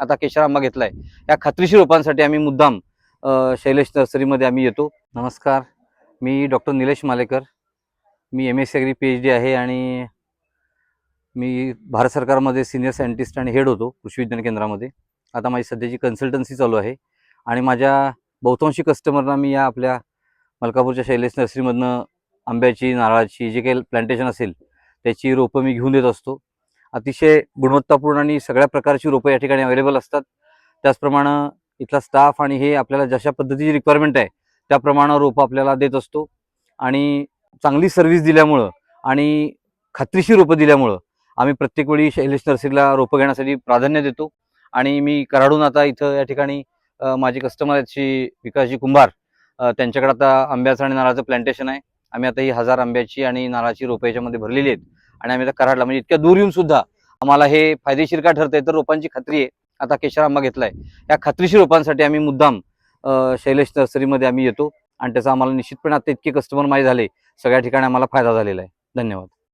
आता केशर आंबा घेतलाय. या खात्रीशीर रोपांसाठी आम्ही मुद्दाम शैलेश नर्सरीमध्ये आम्ही येतो. नमस्कार. मी डॉक्टर निलेश मालेकर. मी M S agri P H D आहे आणि मी भारत सरकारमध्ये सिनियर सायंटिस्ट आणि हेड होतो कृषी विज्ञान केंद्रामध्ये. आता माझी सध्याची कन्सल्टन्सी चालू आहे आणि माझ्या बहुतांशी कस्टमरना मी या आपल्या मलकापूरच्या शैलेश नर्सरीमधनं आंब्याची नारळाची जे काही प्लांटेशन असेल त्याची रोपं मी घेऊन देत असतो. अतिशय गुणवत्तापूर्ण आणि सगळ्या प्रकारची रोपं या ठिकाणी अवेलेबल असतात. त्याचप्रमाणे इथला स्टाफ आणि हे आपल्याला जशा पद्धतीची रिक्वायरमेंट आहे त्याप्रमाणे रोपं आपल्याला देत असतो. आणि चांगली सर्व्हिस दिल्यामुळं आणि खात्रीशीर रोपं दिल्यामुळं आम्ही प्रत्येक वेळी शैलेश नर्सरीला रोपं घेण्यासाठी प्राधान्य देतो. आणि मी कराडून आता इथं या ठिकाणी माझे कस्टमर आहेत श्री विकासजी कुंभार. त्यांच्याकडे आता आंब्याचं आणि नारळाचं प्लांटेशन आहे. आम्ही आता ही हजार आंब्याची आणि नारळाची रोपं याच्यामध्ये भरलेली आहेत. आणि आम्ही आता कराडला म्हणजे इतक्या दूर येऊन सुद्धा आम्हाला हे फायदेशीर का ठरतंय तर रोपांची खात्री आहे. आता केशर आंबा घेतलाय. या खात्रीशीर रोपांसाठी आम्ही मुद्दाम शैलेश नर्सरीमध्ये आम्ही येतो आणि त्याचा आम्हाला निश्चितपणे आता इतके कस्टमर माझे झाले. सगळ्या ठिकाणी आम्हाला फायदा झालेला आहे. धन्यवाद.